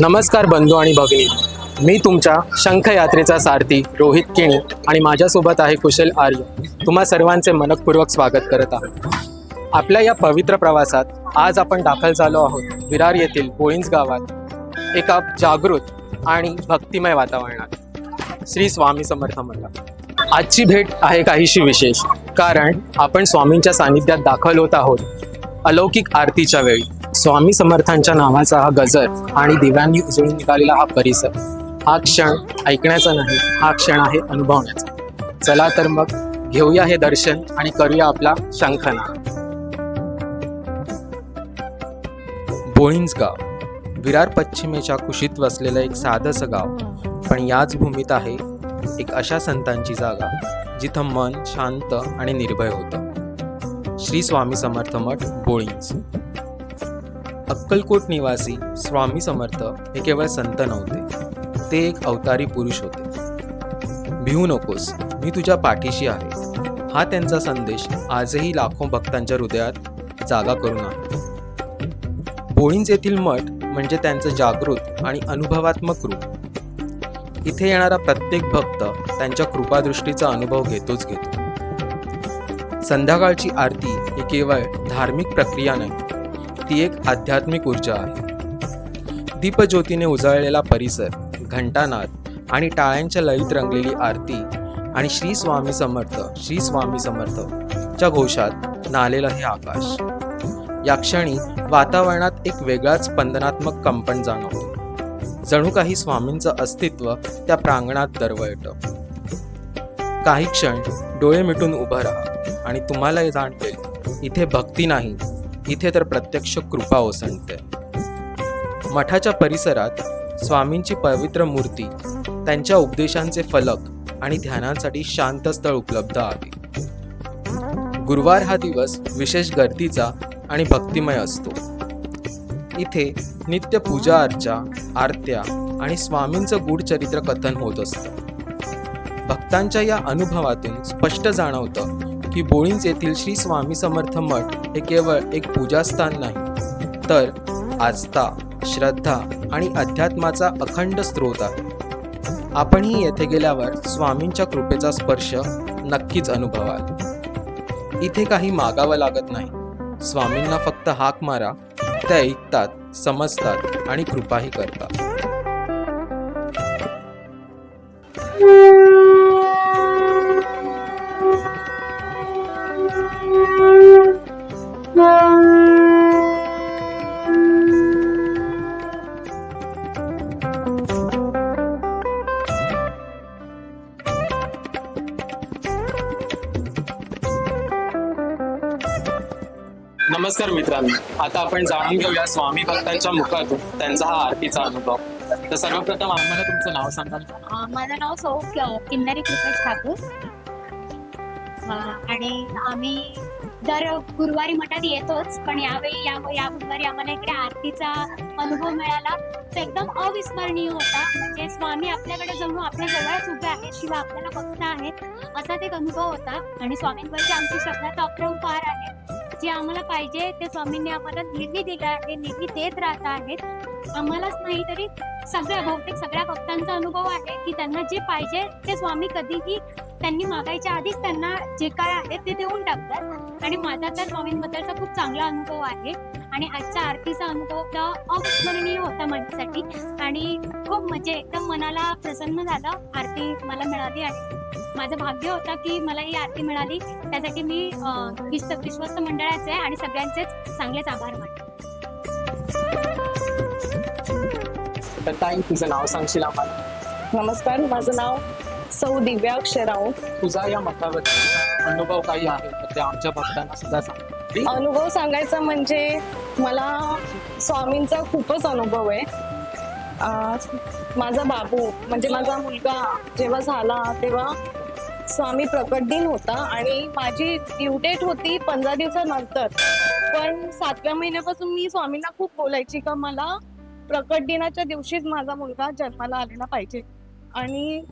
नमस्कार बंधू आणि भगिनी. मी तुमच्या शंख यात्रेचा सारथी रोहित केणी आणि माझ्यासोबत आहे कुशल आर्य. तुम्हा सर्वांचे मनपूर्वक स्वागत करत आहोत. आपल्या या पवित्र प्रवासात आज आपण दाखल झालो आहोत विरार येथील बोळींज गावात एका जागृत आणि भक्तिमय वातावरणात. श्री स्वामी समर्थ म्हणला आजची भेट आहे काहीशी विशेष कारण आपण स्वामींच्या सानिध्यात दाखल होत आहोत अलौकिक आरतीच्या वेळी. स्वामी समर्थांच्या नावाचा हा गजर आणि दिव्यांनी उजळून निघालेला हा परिसर. हा क्षण ऐकण्याचा नाही हा क्षण आहे अनुभवण्याचा. चला तर मग घेऊया हे दर्शन आणि करूया आपला शंखना बोळिंज गाव. विरार पश्चिमेच्या कुशीत वसलेलं एक साधंसं गाव. पण याच भूमीत आहे एक अशा संतांची जागा जिथं मन शांत आणि निर्भय होतं. श्री स्वामी समर्थ मठ बोळिंज अक्कलकोट निवासी स्वामी समर्थ हे केवळ संत नव्हते. ते एक अवतारी पुरुष होते. भिवू नकोस मी तुझ्या पाठीशी आहे. हा त्यांचा संदेश आजही लाखो भक्तांच्या हृदयात जागा करून आहे. बोळींज येथील मठ म्हणजे त्यांचं जागृत आणि अनुभवात्मक रूप. इथे येणारा प्रत्येक भक्त त्यांच्या कृपादृष्टीचा अनुभव घेतोच घेतो. संध्याकाळची आरती ही केवळ धार्मिक प्रक्रिया नाही ती एक आध्यात्मिक ऊर्जा आहे. दीपज्योतीने उजळलेला परिसर घंटानाद आणि टाळ्यांच्या लयीत रंगलेली आरती आणि श्री स्वामी समर्थ श्री स्वामी समर्थ च्या घोषात नालेलं हे आकाश. या क्षणी वातावरणात एक वेगळाच स्पंदनात्मक कंपन जाणवतो. जणू काही स्वामींचं अस्तित्व त्या प्रांगणात दरवळतं. काही क्षण डोळे मिटून उभं राहा आणि तुम्हाला हे जाणवेल इथे भक्ती नाही इथे तर प्रत्यक्ष कृपा ओसंडते. मठाच्या परिसरात स्वामींची पवित्र मूर्ती त्यांच्या उपदेशांचे फलक आणि ध्यानांसाठी शांत स्थळ उपलब्ध आहे. गुरुवार हा दिवस विशेष गर्दीचा आणि भक्तिमय असतो. इथे नित्य पूजा अर्चा आरत्या आणि स्वामींचं गूढ चरित्र कथन होत असतं. भक्तांच्या या अनुभवातून स्पष्ट जाणवतं की बोळींज येथील श्री स्वामी समर्थ मठ हे केवळ एक पूजास्थान नाही तर आस्था श्रद्धा आणि अध्यात्माचा अखंड स्रोत आहे. आपणही येथे गेल्यावर स्वामींच्या कृपेचा स्पर्श नक्कीच अनुभवाल. इथे काही मागावं लागत नाही. स्वामींना फक्त हाक मारा ते ऐकतात समजतात आणि कृपाही करतात. नमस्कार मित्रांनो. आता आपण जाणून घेऊया स्वामी भक्तांच्या मुखातून त्यांचा हा आरतीचा अनुभव. तर सर्वप्रथम आम्हाला तुमचं नाव सांगाल? अ, माझं नाव सौ कि- किन्नरी कृपेश ठाकूर. अ, आणि आम्ही दर गुरुवारी मठात येतोच पण यावेळी या या गुरुवारी आम्हाला इकडे आरतीचा अनुभव मिळाला. तो एकदम अविस्मरणीय होता. म्हणजे स्वामी आपल्याकडे जणू आपल्या जवळच उभे आहेत शिवाय आपल्याला बघत आहेत. असाच एक अनुभव होता. आणि स्वामींवरची आमची श्रद्धा तर अपरंपार आहे. जे आम्हाला पाहिजे ते स्वामींनी आम्हाला नेहमी दिलं आहे नेहमी देत राहत आहेत. आम्हालाच नाही तरी सगळ्या बहुतेक सगळ्या भक्तांचा अनुभव आहे की त्यांना जे पाहिजे ते स्वामी कधीही त्यांनी मागायच्या आधीच त्यांना जे काय आहे ते देऊन टाकतात. आणि माझा तर स्वामींबद्दलचा खूप चांगला अनुभव आहे. आणि आजच्या आरतीचा अनुभव तर अविस्मरणीय होता माझ्यासाठी. आणि खूप म्हणजे एकदम मनाला प्रसन्न झालं. आरती मला मिळाली आणि माझं भाग्य होतं की मला ही आरती मिळाली. त्यासाठी मी विश्वस्त मंडळाचे आणि सगळ्यांचेच चांगलेच आभार मानते. तर ताई तुझं नाव सांगशील आम्हाला? नमस्कार माझं नाव सौ दिव्या अक्षराव तुझा या मठाबद्दल अनुभव काही आहे? तर ते आमच्या भक्तांना सुद्धा सांग. अनुभव सांगायचा म्हणजे मला स्वामींचा खूपच अनुभव आहे. अं, माझा बाबू म्हणजे माझा मुलगा जेव्हा झाला तेव्हा स्वामी प्रकट दिन होता आणि माझी ड्यू डेट होती पंधरा दिवसानंतर. पण सातव्या महिन्यापासून मी स्वामींना खूप बोलायची का मला प्रकट दिनाच्या दिवशीच माझा मुलगा जन्माला आलेला पाहिजे. आणि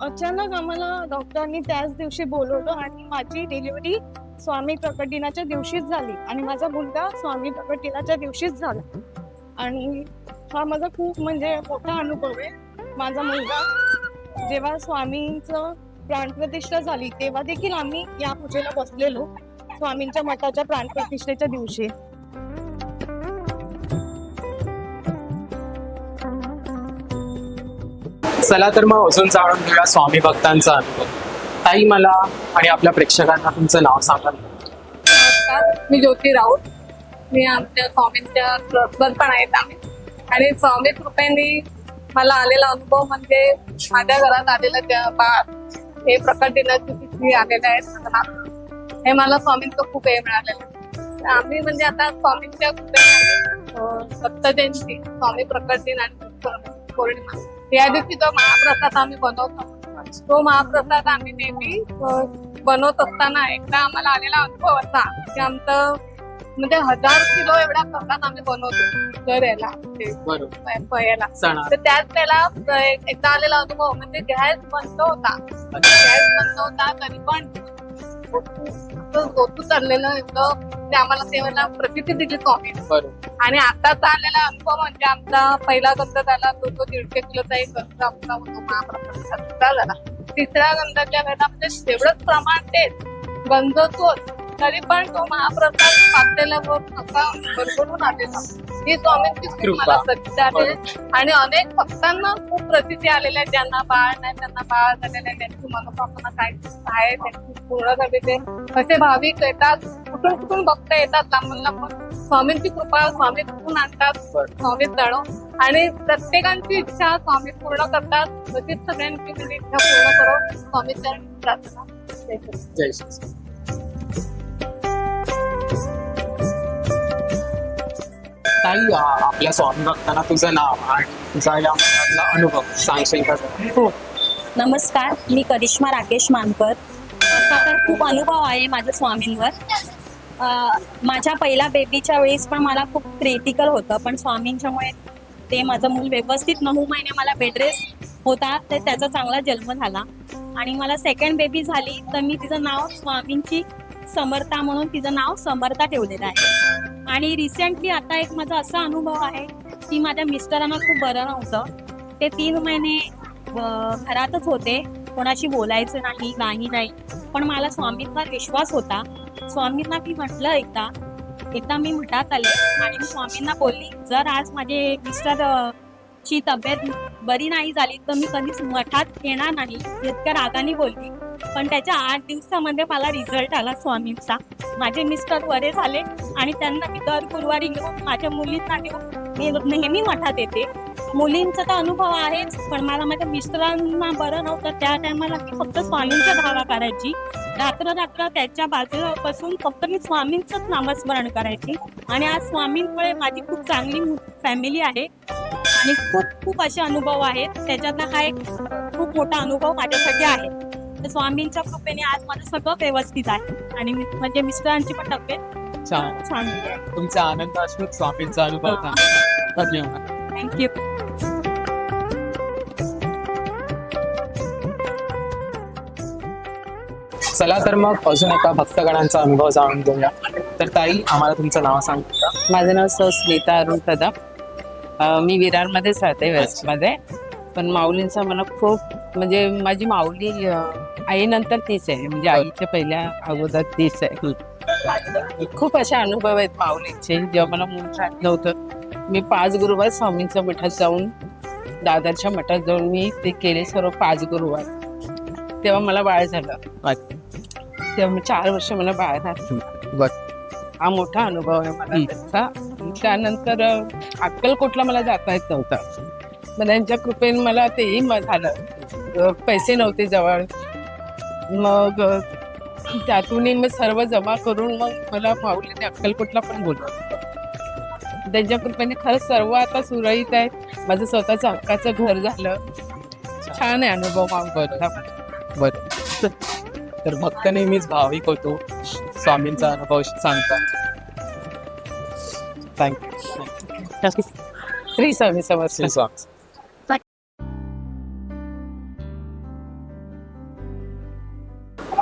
अचानक आम्हाला डॉक्टरांनी त्याच दिवशी बोलवलं आणि माझी डिलिव्हरी स्वामी प्रकट दिनाच्या दिवशीच झाली आणि माझा मुलगा स्वामी प्रकट दिनाच्या दिवशीच झाला. आणि हा माझा खूप म्हणजे मोठा अनुभव आहे. माझा मुलगा जेव्हा स्वामींचं प्राणप्रतिष्ठा झाली तेव्हा देखील आम्ही या पूजेला बसलेलो स्वामींच्या मठाच्या प्राणप्रतिष्ठेच्या दिवशी. चला तर मग अजून जाणून घेऊया स्वामी भक्तांचा अनुभव. ताई मला आणि आपल्या प्रेक्षकांना तुमचं नाव सांगा. नमस्कार मी ज्योती राऊत. मी आमच्या स्वामींच्या ट्रस्टवर पण आहेत आम्ही. आणि स्वामी कृपेने मला आलेला अनुभव म्हणजे माझ्या घरात आलेलं त्या बाळ. हे प्रकट दिनाची तिथी आलेले आहेत. हे. मला स्वामींचं खूप हे मिळालेलं आहे. तर आम्ही म्हणजे आता स्वामींच्या कृपेने दत्त जयंती स्वामी प्रकट दिन आणि पौर्णिमा- या दिवशी जो महाप्रसाद आम्ही बनवतो तो महाप्रसाद आम्ही नेहमी बनवत असताना एकदा आम्हाला आलेला अनुभव असा की आमचं म्हणजे हजार किलो एवढा प्रसाद आम्ही बनवतो दर याला बरोबर तर वेळेला एक- एकदा आलेला अनुभव म्हणजे गॅस बंद होता. गॅस बंद होता तरी पण गोतू चाललेलं एवढं ते आम्हाला तेव्हा प्रसिद्धी दिली बरोबर. आणि आताचा आलेला अनुभव म्हणजे आमचा पहिला गंध झाला तो तो दीडशे किलोचा एक गंध आमचा होतो महाप्रसाद. झाला तिसऱ्या गंधाच्या वेळेला म्हणजे तेवढंच प्रमाण तेच गंध तोच. तरी पण तो महाप्रसाद पातेला भरभरून आलेला. ही स्वामींची कृपा. मला सत्य आहे. आणि अनेक भक्तांना खूप प्रसिद्धी आलेल्या आहेत ज्यांना बाळ नाही त्यांना बाळ झालेलं आहे. त्यांची मनोकामना काय आहे त्यांची पूर्ण झाली ते असे भाविक येतात कुठून कुठून भक्त येतात लांबून लांबून स्वामींची कृपा स्वामी कुठून आणतात. स्वामी जाणो. आणि प्रत्येकांची इच्छा स्वामी पूर्ण करतात. तशीच सगळ्यांची इच्छा पूर्ण करो. स्वामी प्रार्थना. जय श्री ताई आपल्या स्वामी भक्तांना तुझं नाव आणि तुझा या मनातला अनुभव सांगशील का जरा? हो नमस्कार मी करिश्मा राकेश मानकर असा तर खूप अनुभव आहे माझ्या स्वामींवर अं, माझ्या पहिल्या बेबीच्या वेळेस पण मला खूप क्रिटिकल होतं पण स्वामींच्यामुळे ते माझं मूल व्यवस्थित नऊ महिने मला बेडरेस्ट होता तर त्याचा चांगला जन्म झाला आणि मला सेकंड बेबी झाली तर मी तिचं नाव स्वामींची समर्था म्हणून तिचं नाव समर्था ठेवलेलं आहे आणि रिसेंटली आता एक माझा असा अनुभव आहे की माझ्या मिस्टरांना खूप बरं नव्हतं. ते तीन महिने घरातच होते. कोणाशी बोलायचं नाही नाही नाही. पण मला स्वामींवर विश्वास होता. स्वामींना मी म्हटलं एकदा एकदा मी मठात आले आणि मी स्वामींना बोलली जर आज माझे मिस्टर ची तब्येत बरी नाही झाली तर मी कधीच मठात येणार नाही. इतक्या रागाने बोलली. पण त्याच्या आठ दिवसामध्ये मला रिझल्ट आला स्वामींचा. माझे मिस्टर बरे झाले आणि त्यांना मी दर गुरुवारी घेऊन माझ्या मुलींना घेऊन मी नेहमी मठात येते. मुलींचा तर अनुभव आहेच पण मला माझ्या मिस्टरांना बरं नव्हतं. त्या टायमाला मी फक्त स्वामींच्या धावा करायची. रात्र रात्र त्याच्या बाजूला बसून फक्त मी स्वामींचंच नामस्मरण करायची. आणि आज स्वामींमुळे माझी खूप चांगली फॅमिली आहे. आणि खूप खूप असे अनुभव आहेत. त्याच्यातला हा एक खूप मोठा अनुभव माझ्यासाठी आहे. तर स्वामींच्या कृपेने आज माझं सगळं व्यवस्थित आहे. आणि मी- म्हणजे मिस्टरांची पण तब्येत छान. आहे. तुमचा आनंद अश्रुत स्वामींचा अनुभव था धन्यवाद. थँक्यू चला तर मग अजून एका भक्तगणांचा अनुभव जाणून घेऊया. तर ताई आम्हाला तुमचं नाव सांग माझं नाव सौ स्मिता अरुण कदम अं, मी विरारमध्येच राहते वेस्टमध्ये. पण माऊलींचा मला खूप म्हणजे माझी माऊली अं, आईनंतर तीच आहे. म्हणजे आईच्या पहिल्या अगोदर तीच आहे. खूप असे अनुभव आहेत माऊलींचे जेव्हा मला मूल राहत नव्हतं मी पाच गुरुवार स्वामींच्या मठात जाऊन दादरच्या मठात जाऊन मी ते केले सर्व पाच गुरुवार. तेव्हा मला बाळ झालं. तेव्हा मी चार वर्ष मला बाळ राहत हा मोठा अनुभव आहे मला. त्याचा. त्यानंतर अक्कलकोटला मला जाता येत नव्हतं. मग त्यांच्या कृपेने मला तेही झालं. पैसे नव्हते जवळ. मग त्यातूनही मी सर्व जमा करून मग मला माऊलीने अक्कलकोटला पण बोलवलं. त्यांच्या कृपेने खरंच सर्व आता सुरळीत आहे. माझं स्वतःचं हक्काचं घर झालं. छान आहे अनुभव माऊलीचा बर. तर भक्त नेहमीच भाविक होतो स्वामींचा अनुभव सांगता. Thank you Shri Swami Samarth. Shri Swami.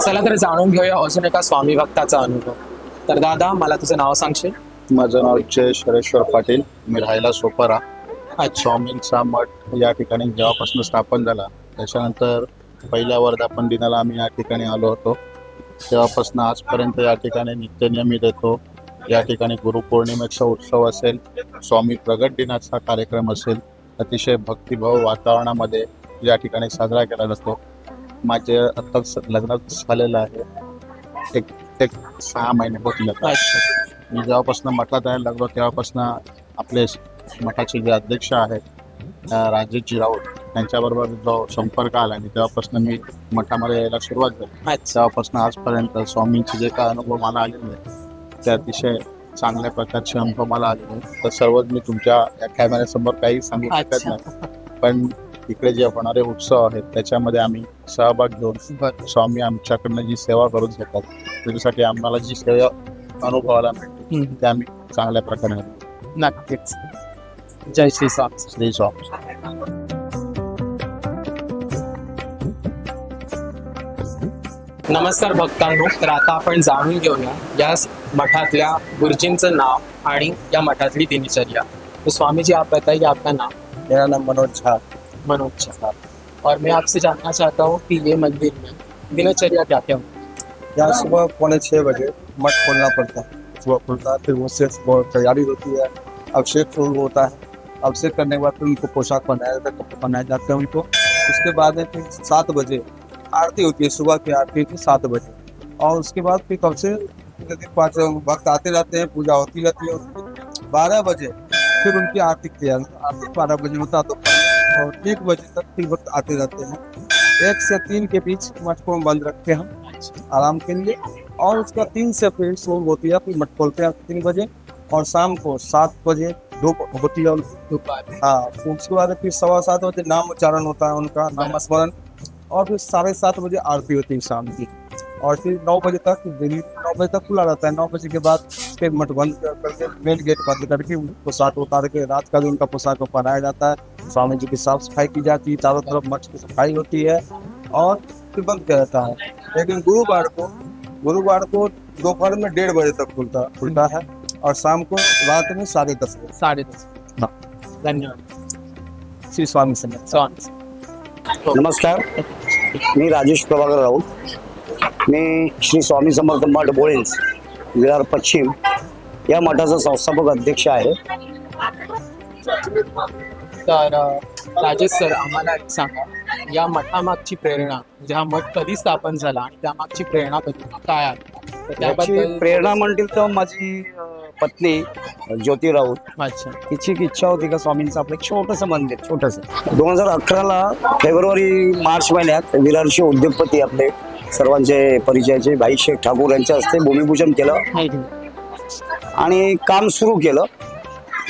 चला तर जाणून घेऊया अजून एका स्वामी भक्ताचा अनुभव. तर दादा मला तुझं नाव सांगशील? माझं नाव जय शरेश्वर पाटील. मी राहायला सोपारा. अच्छा. स्वामींचा मठ या ठिकाणी जेव्हापासून स्थापन झाला त्याच्यानंतर पहिल्या वर्धापन दिनाला आम्ही या ठिकाणी आलो होतो. तेव्हापासून आजपर्यंत या ठिकाणी नित्यनियमित येतो. या ठिकाणी गुरुपौर्णिमेचा उत्सव असेल स्वामी प्रगट दिनाचा कार्यक्रम असेल अतिशय भक्तिभाव वातावरणामध्ये या ठिकाणी साजरा केला जातो. माझे आता लग्न झालेलं आहे. एक एक सहा महिने. अच्छा. मी जेव्हापासून मठात यायला लागलो तेव्हापासून आपले मठाचे जे अध्यक्ष आहेत राजेशजी राऊत त्यांच्याबरोबर जो संपर्क आला आणि तेव्हापासून मी मठामध्ये यायला सुरुवात झाली. तेव्हापासून आजपर्यंत स्वामींचे जे काय अनुभव मला आलेले ते अतिशय चांगल्या प्रकारचे अनुभव मला आलेले आहेत. तर सर्वच मी तुमच्या या कॅमेऱ्यासमोर काही सांगू शकत. नाही. पण इकडे जे होणारे उत्सव आहेत त्याच्यामध्ये आम्ही सहभाग घेऊन स्वामी आमच्याकडनं जी सेवा करून घेतात त्याच्यासाठी आम्हाला जी सेवा अनुभवाला मिळते. ते आम्ही चांगल्या प्रकारे. नक्कीच. जय श्री स्वामी. श्री स्वामी. नमस्कार भक्तांनो तर आता आपण जाणून घेऊया या स- मठातल्या गुरुजींचं नाव आणि या मठातली दिनचर्या. तो स्वामी जी आप बताइए आपका नाम? मेरा नाम मनोज झा मनोज झा और मैं आपसे जानना चाहता हूँ कि ये मंदिर में दिनचर्या क्या क्या होती यहाँ सुबह पौने छः बजे मठ खोलना पड़ता है। सुबह खुलता है, फिर उससे तैयारी होती है। अभिषेक शुरू होता है। अभिषेक करने के बाद फिर उनको पोशाक पहनाया जाता है, कपड़े पहनाए जाते हैं उनको। उसके बाद है फिर सात बजे आरती होती है, सुबह की आरती होती है सात बजे। और उसके बाद फिर कब से पाँच वक्त आते रहते हैं, पूजा होती रहती है। बारह बजे फिर उनकी आरती किया आरती बारह बजे होता है तो और एक बजे तक फिर वक्त आते रहते हैं। एक से तीन के बीच हम बंद रखते हैं आराम के लिए, और उसका तीन से फिर शुरू होती है, फिर मठ खोलते हैं तीन बजे, और शाम को सात बजे धूप होती है हाँ। फिर उसके बाद फिर सवा सात बजे नाम उच्चारण होता है उनका नाम स्मरण और फिर साढ़े सात बजे आरती होती है शाम की। और फिर नौ बजे तक दिन, नौ बजे तक खुला रहता है। नौ बजे के बाद फिर मठ बंद करके मेन गेट बंद करके पोशाक उतार के रात का भी उनका पोशाक को पहनाया जाता है। स्वामी जी की साफ़ सफ़ाई की जाती है चारों तरफ़ मठ की सफ़ाई होती है और फिर बंद किया जाता है। लेकिन गुरुवार को गुरुवार को दोपहर में डेढ़ बजे तक खुलता खुलता है और शाम को रात में साढ़े दस बजे। साढ़े दस धन्यवाद। श्री स्वामी समर्थ स्वामी नमस्कार मी राजेश प्रभाकर राऊत मी श्री स्वामी समर्थ मठ बोळेज विरार पश्चिम। या मठाचा संस्थापक अध्यक्ष आहे. तर राजेश सर आम्हाला एक सांगा. या मठामागची प्रेरणा म्हणजे हा मठ कधी स्थापन झाला आणि त्यामागची प्रेरणा काय आहे? त्याबद्दल प्रेरणा म्हणतील तर माझी पत्नी ज्योती राऊत. अच्छा. तिची इच्छा होती का स्वामींचं आपलं एक छोटंसं मंदिर छोटंसं. दोन हजार अकराला फेब्रुवारी मार्च महिन्यात विरारचे उद्योगपती आपले सर्वांचे परिचयाचे भाई शेख ठाकूर यांच्या हस्ते भूमिपूजन केलं. आणि काम सुरू केलं.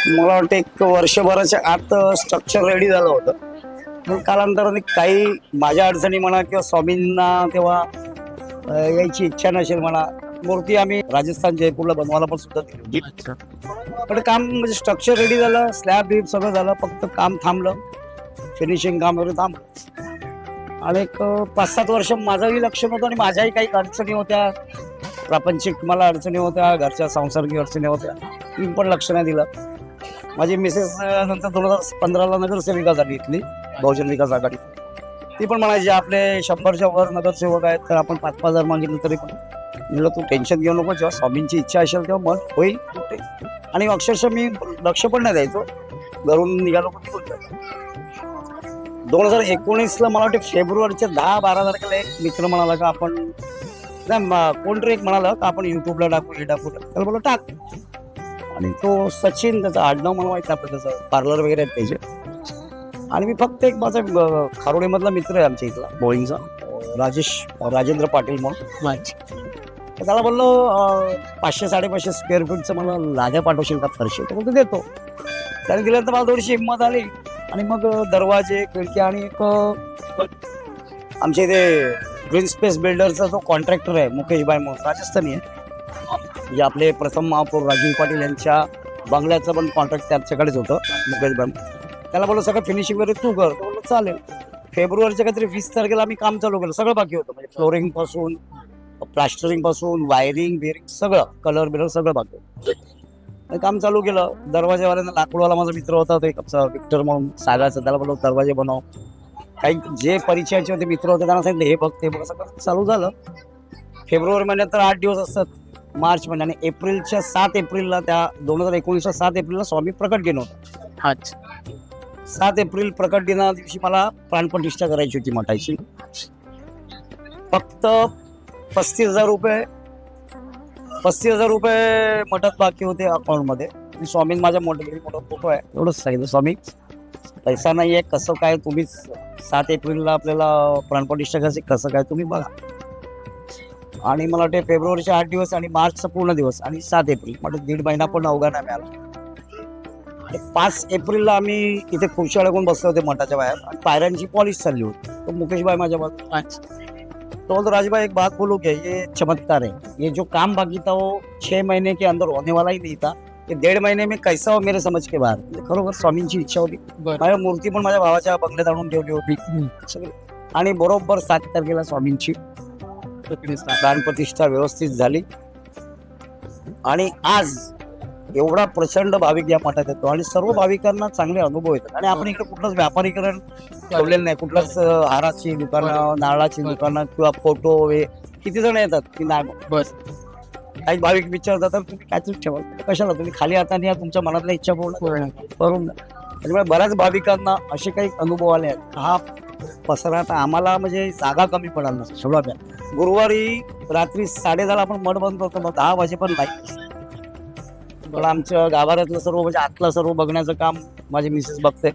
मला वाटतं एक वर्षभराच्या आत स्ट्रक्चर रेडी झालं होतं. मग कालांतराने काही माझ्या अडचणी म्हणा किंवा स्वामींना तेव्हा यायची इच्छा नसेल म्हणा मूर्ती आम्ही राजस्थान जयपूरला बनवायला पण सुद्धा दिली पण काम म्हणजे स्ट्रक्चर रेडी झालं स्लॅब बीब सगळं झालं फक्त काम थांबलं. फिनिशिंग काम वगैरे थांबलं. आणि एक पाच सात वर्ष माझंही लक्ष नव्हतं आणि माझ्याही काही अडचणी होत्या. प्रापंचिक मला अडचणी होत्या घरच्या सांसारिक अडचणी होत्या. मी पण लक्ष नाही दिलं. माझी मिसेस नंतर दोन हजार पंधराला नगरसेविका झाली इथली बहुजन विकास आघाडी. ती पण म्हणायची आपले शंभरच्या वर नगरसेवक आहेत तर आपण पाच पाच हजार मागितलं तरी पण. म्हणलं तू टेन्शन घेऊ नको जेव्हा स्वामींची इच्छा असेल तेव्हा मग होईल आणि अक्षरशः मी लक्ष पण नाही द्यायचो. घरून निघालो पण दोन हजार एकोणीसला मला वाटते फेब्रुवारीच्या दहा बारा तारखेला एक मित्र म्हणाला का आपण कोणतरी एक म्हणाला का आपण युट्यूबला टाकू हे टाकू. त्याला बोला टाक. आणि तो सचिन त्याचा आडनाव मला माहीत नाही आपलं त्याचं पार्लर वगैरे आहेत त्याचे. आणि मी फक्त एक माझा खारोडेमधला मित्र आहे आमच्या इथला बोईंगचा. राजेश राजेंद्र पाटील म्हणून. तर त्याला बोललो पाचशे साडेपाचशे स्क्वेअर फूटचं मला लाद्या पाठवशील का? फरशी. तर बोलतो देतो. त्याने दिल्यानंतर मला थोडीशी हिंमत आली. आणि मग दरवाजे खिडकी आणि एक आमच्या इथे ग्रीन स्पेस बिल्डरचा जो कॉन्ट्रॅक्टर आहे मुकेशबाई म्हणून राजस्थानी आहे. जे आपले प्रथम महापौर राजीव पाटील यांच्या बंगल्याचं पण कॉन्ट्रॅक्ट त्यांच्याकडेच होतं मुकेशबाई त्याला बोललो सगळं फिनिशिंग वगैरे तू कर. बोललो चालेल. फेब्रुवारीच्या काहीतरी वीस तारखेला आम्ही काम चालू केलं सगळं बाकी होतं. म्हणजे फ्लोरिंगपासून प्लास्टरिंगपासून वायरिंग बिरिंग सगळं कलर बिलर सगळं बाकी होतं. आणि काम चालू केलं. दरवाजेवाल्यांना लाकडवाला माझा मित्र होता तो एक विक्टर म्हणून सागाचा त्याला बोललो दरवाजे बनव. काही जे परिचयाचे होते मित्र होते त्यांना सांगितलं हे बघ ते बघ. असं चालू झालं. फेब्रुवारी महिन्यात तर आठ दिवस असतात. मार्च महिन्याने एप्रिलच्या सात एप्रिलला त्या दोन हजार एकोणीसच्या सात एप्रिलला स्वामी प्रकट दिन होतं. अच्छा सात एप्रिल प्रकट दिना दिवशी मला प्राणप्रतिष्ठा करायची होती मठाची फक्त पस्तीस हजार रुपये पस्तीस हजार रुपये मठात बाकी होते अकाउंटमध्ये आणि स्वामी माझ्या मोठे घरी मोठा फोटो आहे. एवढंच सांगितलं. स्वामी पैसा नाही आहे कसं काय तुम्ही सात एप्रिलला आपल्याला प्राणप्रतिष्ठा कसं काय तुम्ही बघा. आणि मला वाटते फेब्रुवारीचे आठ दिवस आणि मार्चचा पूर्ण दिवस आणि सात एप्रिल. म्हणजे दीड महिना पण अवघा नाही मिळाला पाच एप्रिलला आम्ही इथे खुर्शी अडकून बसले होते मठाच्या बाहेर. आणि पायऱ्यांची पॉलिश चालली होती. तो मुकेशबाई माझ्या तो बोलतो राजभाई एक बात बोलू क्या ये चमत्कार है ये जो काम बाकी था वो हो, छह महीने के अंदर होने वाला ही नहीं था. ये डेढ़ महीने में कैसा हो मेरे समझ के बाहर. म्हणजे खरोखर स्वामींची इच्छा होती. बरं. माझ्या मूर्ती पण माझ्या भावाच्या बंगल्यात आणून ठेवली होती. सगळे. आणि बरोबर सात तारखेला स्वामींची प्राणप्रतिष्ठा व्यवस्थित झाली. आणि आज एवढा प्रचंड भाविक या मठात येतो. आणि सर्व भाविकांना चांगले अनुभव येतात. आणि आपण इकडे कुठलंच व्यापारीकरण ठेवलेलं नाही. कुठलंच अं, हाराची दुकानं नारळाची दुकानं किंवा फोटो हे किती जण येतात? की नाही बस काही भाविक विचारतात तर तुम्ही कायच ठेवा. कशाला? तुम्ही खाली हाताने या तुमच्या मनातल्या इच्छा पूर्ण पूर्ण करून त्याच्यामुळे बऱ्याच भाविकांना असे काही अनुभव आले आहेत. हा पसरा आता आम्हाला म्हणजे जागा कमी पडाल ना सगळं गुरुवारी रात्री साडेदहाला आपण मठ बंद करतो मग दहा वाजेपर्यंत नाही. पण आमच्या गाभाऱ्यातलं सर्व म्हणजे आतलं सर्व बघण्याचं काम माझी मिसेस बघते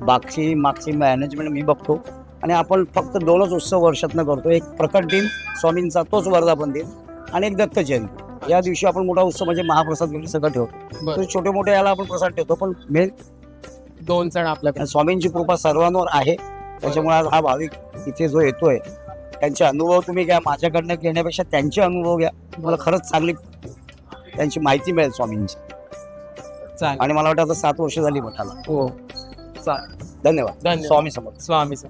बागची मागची मॅनेजमेंट मी बघतो. आणि आपण फक्त दोनच उत्सव वर्षातनं करतो. एक प्रकट दिन स्वामींचा तोच वर्धापन दिन. आणि एक दत्त जयंती. या दिवशी आपण मोठा उत्सव म्हणजे महाप्रसाद वगैरे सगळं ठेवतो. बरं. तर छोटे मोठे याला आपण प्रसाद ठेवतो पण मेन दोन जण आपल्याकडे स्वामींची कृपा सर्वांवर आहे. त्याच्यामुळे आज हा भाविक इथे जो येतोय त्यांचे अनुभव तुम्ही घ्या. माझ्याकडनं घेण्यापेक्षा त्यांचे अनुभव घ्या. मला खरंच चांगली त्यांची माहिती मिळेल स्वामींची. चालेल. आणि मला वाटतं आता सात वर्ष झाली मठाला. हो. चालेल. धन्यवाद. धन्यवाद. स्वामी समर्थ. स्वामी सर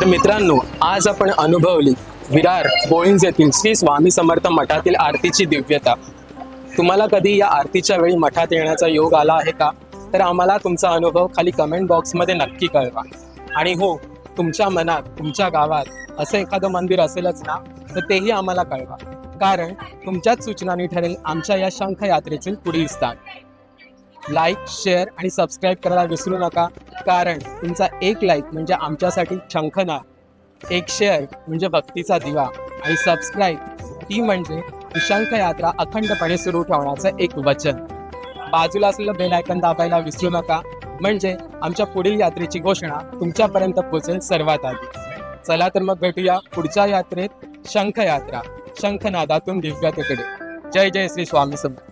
तर मित्रांनो आज आपण अनुभवली विरार बोईंज येथील श्री स्वामी समर्थ मठातील आरतीची दिव्यता. तुम्हाला कधी या आरतीच्या वेळी मठात येण्याचा योग आला आहे का? तर आम्हाला तुमचा अनुभव खाली कमेंट बॉक्समध्ये नक्की कळवा. आणि हो तुमच्या मनात तुमच्या गावात असं एखादं मंदिर असेलच ना तर तेही आम्हाला कळवा. कारण तुमच्याच सूचनांनी ठरेल आमच्या या शंख यात्रेचे पुढील स्थान. लाईक शेअर आणि सबस्क्राईब करायला विसरू नका. कारण तुमचा एक लाईक म्हणजे आमच्यासाठी शंखना एक शेअर म्हणजे भक्तीचा दिवा. आणि सबस्क्राईब ती म्हणजे शंख यात्रा अखंडपणे सुरू ठेवण्याचं एक वचन. बाजूला असलेलं बेलायकन दाबायला विसरू नका. म्हणजे आमच्या पुढील यात्रेची घोषणा तुमच्यापर्यंत पोहोचेल सर्वात आधी. चला तर मग भेटूया पुढच्या यात्रेत शंख यात्रा. शंखनादातून दिव्यातेकडे जय जय श्री स्वामी समर्थ.